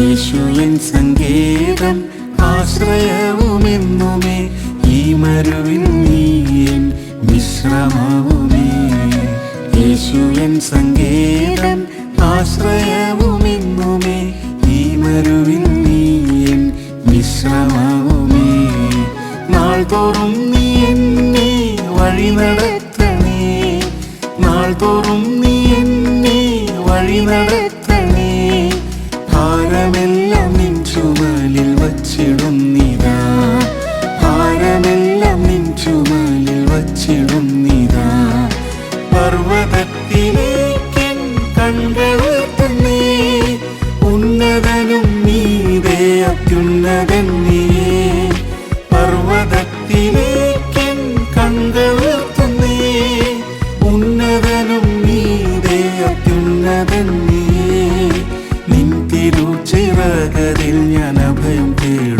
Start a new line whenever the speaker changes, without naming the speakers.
യേശുവിൻ സങ്കേതം ആശ്രയവുമെന്നുമേ ഈ മരുവിൽ നീയൻ വിശ്രമവുമേ യേശുവിൻ സങ്കേതം ആശ്രയവുമെന്നുമേ ഈ മരുവിൽ നീയൻ വിശ്രമവുമേ നാൾതോറും നീ എന്നെ വഴി നടത്തണേ. നാൾ തോറും നീ എന്നെ വഴി നടത്തണേ ഭാരമെല്ലാം നിൻ ചുമലിൽ വച്ചിടുന്നിതാ ഭാരമെല്ലാം നിൻ ചുമലിൽ വച്ചിടുന്നിതാ പർവതത്തിലേക്കൻ കണ്ടുയർത്തുന്നേ പകതിൽ ഞാൻ അഭയം തേടും.